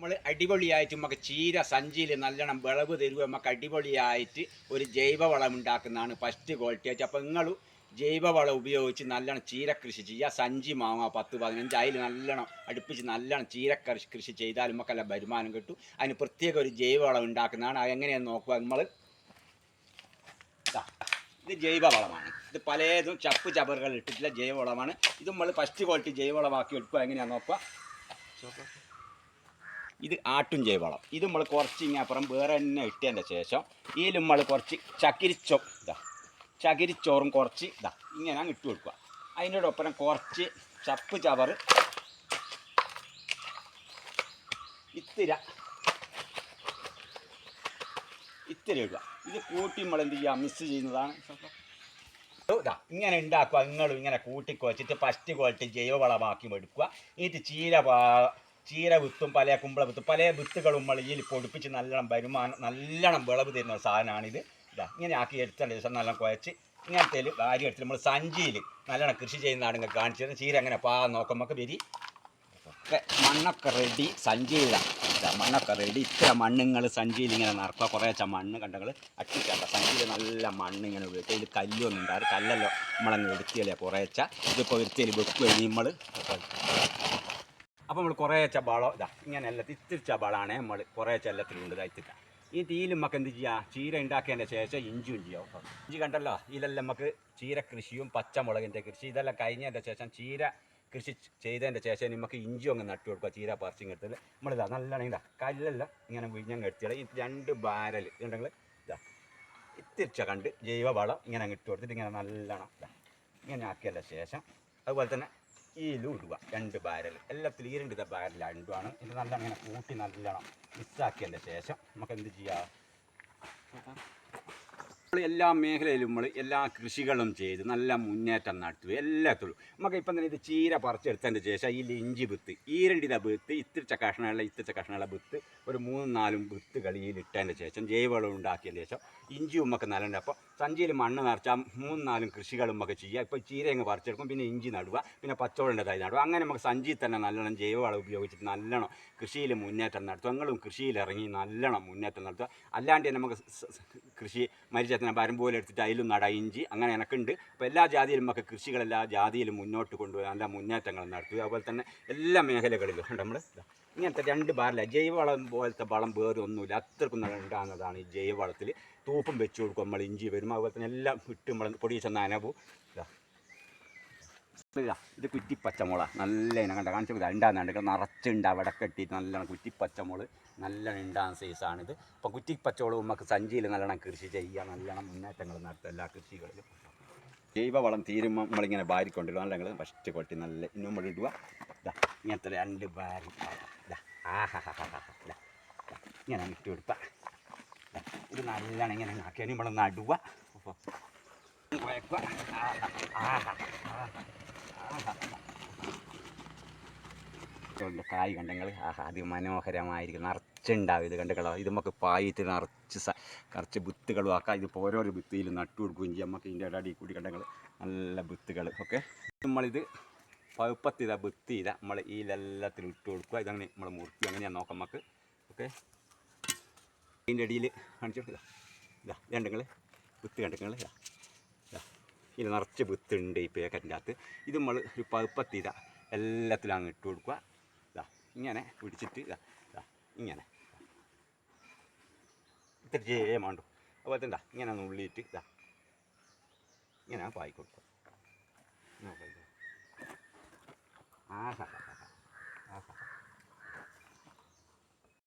നമ്മൾ അടിപൊളിയായിട്ട് നമുക്ക് ചീര സഞ്ചിയിൽ നല്ലോണം വിളവ് തരുക നമുക്ക് അടിപൊളിയായിട്ട് ഒരു ജൈവവളം ഉണ്ടാക്കുന്നതാണ് ഫസ്റ്റ് ക്വാളിറ്റി ആയിട്ട്. അപ്പോൾ നിങ്ങൾ ജൈവവളം ഉപയോഗിച്ച് നല്ലോണം ചീര കൃഷി ചെയ്യുക. സഞ്ചി മാങ്ങ പത്ത് പതിനഞ്ച് അതിൽ നല്ലോണം അടുപ്പിച്ച് നല്ലോണം ചീര കൃഷി ചെയ്താൽ നമുക്കെല്ലാം വരുമാനം കിട്ടും. അതിന് പ്രത്യേക ഒരു ജൈവവളം ഉണ്ടാക്കുന്നതാണ്. അത് എങ്ങനെയാണെന്ന് നോക്കുക നമ്മൾ ഇത് ജൈവവളമാണ്. ഇത് പലതും ചപ്പ് ചവറുകൾ ഇട്ടിട്ടുള്ള ജൈവവളമാണ്. ഇത് നമ്മൾ ഫസ്റ്റ് ക്വാളിറ്റി ജൈവവളമാക്കി എടുക്കുക. എങ്ങനെയാണെന്ന് നോക്കുക. ഇത് ആട്ടും ജൈവളം ഇത് നമ്മൾ കുറച്ച് ഇങ്ങനെ അപ്പുറം വേറെ തന്നെ ഇട്ടതിന്റെ ശേഷം ഇതിൽ നമ്മൾ കുറച്ച് ചകിരിച്ചോ ഇതാ ചകിരിച്ചോറും കുറച്ച് ഇതാ ഇങ്ങനെ അങ്ങ് ഇട്ട് കൊടുക്കുക. അതിനോടൊപ്പം കുറച്ച് ചപ്പ് ചവറ് ഇത്തിര ഇത്തിര ഇടുക. ഇത് കൂട്ടി നമ്മൾ എന്ത് ചെയ്യുക? മിക്സ് ചെയ്യുന്നതാണ്. ഇങ്ങനെ ഉണ്ടാക്കുക. നിങ്ങളും ഇങ്ങനെ കൂട്ടി കുഴച്ചിട്ട് ഫസ്റ്റ് ക്വാളിറ്റി ജൈവവളമാക്കി എടുക്കുക. ഇത് ചീര ചീര വിത്തും പല കുമ്പള വിത്തും പല വിത്തുകളും ഇതിൽ പൊടിപ്പിച്ച് നല്ലോണം വരുമാനം നല്ലോണം വിളവ് തരുന്ന ഒരു സാധനമാണിത്. ഇതാ ഇങ്ങനെ ആക്കി എടുത്തേണ്ട ദിവസം നല്ലോണം കുഴച്ച് ഇങ്ങനത്തെ ഭാര്യ എടുത്ത് നമ്മൾ സഞ്ചിയിൽ നല്ലോണം കൃഷി ചെയ്യുന്ന ആണെങ്കിൽ കാണിച്ചു തരുന്നത്. ചീര അങ്ങനെ പാ നോക്കുമ്പോൾ വരി. ഒക്കെ മണ്ണൊക്കെ റെഡി സഞ്ചിയിലാണ് ഇതാ മണ്ണൊക്കെ റെഡി ഇത്ര മണ്ണുങ്ങൾ സഞ്ചിയിൽ ഇങ്ങനെ നടക്കുക കുറേച്ച മണ്ണ് കണ്ടങ്ങൾ അട്ടിക്കണ്ട സഞ്ചിയിൽ നല്ല മണ്ണ് ഇങ്ങനെ ഉപയോഗിച്ചാൽ ഇതിൽ കല്ലൊന്നും ഉണ്ടാകും കല്ലല്ലോ നമ്മളങ്ങ് എടുത്തിയല്ലേ കുറേച്ച ഇതിപ്പോൾ ഒരുത്തിയിൽ വെക്കുക നമ്മൾ അപ്പോൾ നമ്മൾ കുറേ ചബാളോ ഇതാ ഇങ്ങനെ എല്ലാം ഇത്തിരി ചബാളാണ് നമ്മൾ കുറേ ചെല്ലത്തിലുണ്ട് ഇതായിത്തിട്ട ഈ തീയിൽ നമുക്ക് എന്ത് ചെയ്യുക ചീര ഉണ്ടാക്കിയതിന്റെ ശേഷം ഇഞ്ചി കേട്ടോ. ഇഞ്ചി കണ്ടല്ലോ? ഇതിലെല്ലാം നമുക്ക് ചീര കൃഷിയും പച്ചമുളകിന്റെ കൃഷി ഇതെല്ലാം കഴിഞ്ഞതിന്റെ ശേഷം ചീര കൃഷി ചെയ്തതിന്റെ ശേഷം നമുക്ക് ഇഞ്ചി അങ്ങ് നട്ടു കൊടുക്കുക ചീര പറിച്ചും എടുത്തത് നമ്മളിതാ നല്ലോണം ഇതാ കല്ലെല്ലാം ഇങ്ങനെ വിഴിഞ്ഞങ്ങ് എടുത്തിട. ഈ രണ്ട് ബാരൽ ഇതുണ്ടെങ്കിൽ ഇതാ ഇത്തിരിച്ച കണ്ട് ജൈവവളം ഇങ്ങനെ അങ്ങ് ഇട്ട് കൊടുത്തിട്ട് ഇങ്ങനെ നല്ലോണം ഇങ്ങനെ ആക്കിയതിന്റെ ശേഷം. അതുപോലെ തന്നെ ഈലും ഇടുക രണ്ട് ബാരൽ. എല്ലാത്തിലും ഈ രണ്ട് ബാരൽ രണ്ടുമാണ് ഇത് നല്ല അങ്ങനെ കൂട്ടി നല്ലോണം മിക്സാക്കിയതിന്റെ ശേഷം നമുക്ക് എന്ത് ചെയ്യാം? എല്ലാ മേഖലയിലും നമ്മൾ എല്ലാ കൃഷികളും ചെയ്ത് നല്ല മുന്നേറ്റം നടത്തുക എല്ലാത്തിലും. നമുക്ക് ഇപ്പം തന്നെ ഇത് ചീര പറിച്ചെടുത്തതിന്റെ ശേഷം ഈ ലിഞ്ചി വിത്ത് ഈ രണ്ടിത വിത്ത് ഇത്തിരിച്ച കഷ്ണമുള്ള ഇത്തിരിച്ച കഷ്ണമുള്ള വിത്ത് ഒരു മൂന്നും നാലും വിത്തുകൾ കളിയിലിട്ടതിന്റെ ശേഷം ജൈവവളം ഉണ്ടാക്കിയതിന് ശേഷം ഇഞ്ചിയും നമുക്ക് നല്ലുണ്ട് അപ്പോൾ സഞ്ചിയിൽ മണ്ണ് നിറച്ചാൽ മൂന്നും നാലും കൃഷികളും നമുക്ക് ചെയ്യുക. ഇപ്പോൾ ചീര അങ്ങ് പറിച്ചെടുക്കും പിന്നെ ഇഞ്ചി നടുക പിന്നെ പച്ചവളിന്റെ തൈ നടുക. അങ്ങനെ നമുക്ക് സഞ്ചിയിൽ തന്നെ നല്ലോണം ജൈവവളം ഉപയോഗിച്ചിട്ട് നല്ലോണം കൃഷിയിൽ മുന്നേറ്റം നടത്തുക. നിങ്ങളും കൃഷിയിൽ ഇറങ്ങി നല്ലോണം മുന്നേറ്റം നടത്തുക. അല്ലാണ്ട് നമുക്ക് കൃഷി സ- കൃഷി ഭാരം പോലെ എടുത്തിട്ട് അതിലും നട ഇഞ്ചി അങ്ങനെ എനക്കുണ്ട്. അപ്പോൾ എല്ലാ ജാതിയിലും നമുക്ക് കൃഷികളെല്ലാ ജാതിയിലും മുന്നോട്ട് കൊണ്ടുപോകാൻ എല്ലാ മുന്നേറ്റങ്ങൾ നടത്തുക അതുപോലെ തന്നെ എല്ലാ മേഖലകളിലും നമ്മൾ ഇങ്ങനത്തെ രണ്ട് ബാറില്ല. ജൈവവളം പോലത്തെ വളം വേറെ ഒന്നുമില്ല. അത്രക്കും ഉണ്ടാകുന്നതാണ് ഈ ജൈവവളത്തിൽ തൂപ്പും വെച്ച് കൊടുക്കും നമ്മൾ ഇഞ്ചി വരും. അതുപോലെ തന്നെ എല്ലാം ഇട്ട് നമ്മൾ ചെന്ന നനവും. ഇതാ ഇതാ ഇത് കുറ്റി പച്ചമുള നല്ല ഇനം കണ്ട കാണിച്ചു ഉണ്ടാകുന്നുണ്ട് നിറച്ചുണ്ട് അവിടെ കെട്ടിയിട്ട് നല്ലോണം കുറ്റി നല്ല നല്ലോണം ഉണ്ടാകുന്ന സൈസാണിത് അപ്പോൾ കുറ്റി പച്ചമുളക് നമുക്ക് സഞ്ചിയിൽ നല്ലോണം കൃഷി ചെയ്യുക നല്ലോണം മുന്നേറ്റങ്ങൾ നടത്തുക എല്ലാ കൃഷികളിലും. ജൈവവളം തീരുമ്പോൾ നമ്മളിങ്ങനെ വാരിക്കൊണ്ടിടുക നല്ല ഞങ്ങൾ ഫസ്റ്റ് കൊട്ടി നല്ല ഇന്നും നമ്മൾ ഇടുക. ഇങ്ങനത്തെ രണ്ട് ബാരി. ഇങ്ങനെ ഇട്ട് കൊടുക്കുക. ഇതാ. നല്ലോണം ഇങ്ങനെ ആക്കിയാൽ നമ്മൾ നടുക കുഴക്കുക കായ് കണ്ടെങ്കിൽ ആഹാ അതിമനോഹരമായിരിക്കും നിറച്ചുണ്ടാവും ഇത് കണ്ടുകളോ ഇത് നമുക്ക് പായിട്ട് നിറച്ച് നിറച്ച് വിത്തുകളും ആക്കാം ഇതിപ്പോൾ ഓരോരോ വിത്തിയിൽ നട്ടു കൊടുക്കുകയും ചെയ്യും നമുക്ക് ഇതിന്റെ ഇടയിൽ കൂടി കണ്ടെങ്കിൽ നല്ല വിത്തുകൾ ഓക്കെ നമ്മളിത് പഴുപ്പത്തിത ഇതാ വിത്ത് നമ്മൾ ഈ എല്ലാത്തിലും ഇട്ട് കൊടുക്കുക ഇതങ്ങനെ നമ്മൾ മുറുക്കി അങ്ങനെയാണ് നോക്കാം നമുക്ക് ഓക്കെ ഇതിന്റെ അടിയിൽ കാണിച്ചു ഇതാ ഇതാ കണ്ടങ്ങൾ വിത്ത് കണ്ടെങ്കിൽ ഇതാ ഇത് നിറച്ച് വിത്തുണ്ട് ഈ പേക്കറ്റിന്റെ അകത്ത് ഇത് നമ്മൾ ഒരു പഴുപ്പത്തിത എല്ലാത്തിലും അങ്ങ് ഇട്ട് കൊടുക്കുക. ഇതാ ഇങ്ങനെ പിടിച്ചിട്ട് ഇതാ ഇതാ ഇങ്ങനെ. ഇത്ര ജയമാണ്ടു അതുപോലെ തന്നെ ഇങ്ങനെ നുള്ളിയിട്ട് ഇതാ. ഇങ്ങനെ പായിക്കൊടുക്കുക. ആ. ആഹാ.